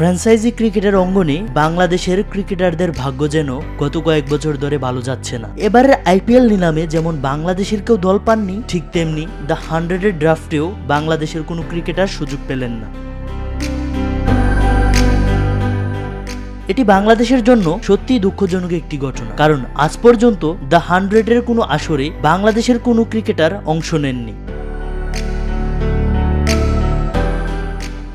Franchise ক্রিকেটের অঙ্গনে বাংলাদেশের ক্রিকেটারদের ভাগ্য যেন গত কয়েক বছর ধরে ভালো যাচ্ছে না। এবারের আইপিএল নিলামে যেমন বাংলাদেশের কেউ দল পাননি, ঠিক তেমনি দ্য হান্ড্রেডের ড্রাফটেও বাংলাদেশের কোনো ক্রিকেটার সুযোগ পেলেন না। এটি বাংলাদেশের জন্য সত্যিই দুঃখজনক একটি ঘটনা। কারণ আজ পর্যন্ত দ্য হান্ড্রেডের কোনো আসরে বাংলাদেশের কোনো ক্রিকেটার অংশ নেননি।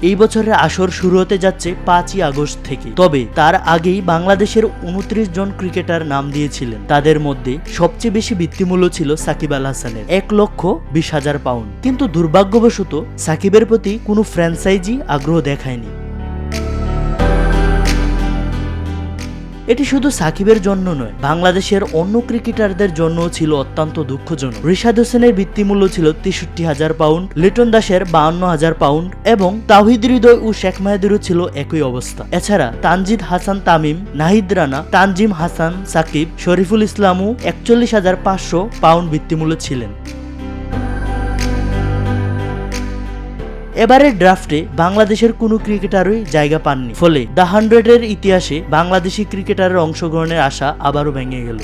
এই বছরের আসর শুরু হতে যাচ্ছে পাঁচই আগস্ট থেকে। তবে তার আগেই বাংলাদেশের উনত্রিশ জন ক্রিকেটার নাম দিয়েছিলেন। তাদের মধ্যে সবচেয়ে বেশি বৃত্তিমূল্য ছিল সাকিব আল হাসানের, এক লক্ষ বিশ হাজার পাউন্ড। কিন্তু দুর্ভাগ্যবশত সাকিবের প্রতি কোনো ফ্র্যাঞ্চাইজি আগ্রহ দেখায়নি। এটি শুধু সাকিবের জন্য নয়, বাংলাদেশের অন্য ক্রিকেটারদের জন্যও ছিল অত্যন্ত দুঃখজনক। রিশাদ হোসেনের বৃত্তিমূল্য ছিল তেষট্টি হাজার পাউন্ড, লিটন দাসের বাউন্ন হাজার পাউন্ড এবং তাহিদ হৃদয় ও শেখ মাহেদেরও ছিল একই অবস্থা। এছাড়া তানজিদ হাসান তামিম, নাহিদ রানা, তানজিম হাসান, সাকিব, শরীফুল ইসলামও একচল্লিশ হাজার পাঁচশো পাউন্ড বৃত্তিমূল্য ছিলেন। এবারের ড্রাফটে বাংলাদেশের কোনো ক্রিকেটারই জায়গা পাননি। ফলে দ্য হান্ড্রেডের ইতিহাসে বাংলাদেশি ক্রিকেটারের অংশগ্রহণের আশা আবারও ভেঙে গেল।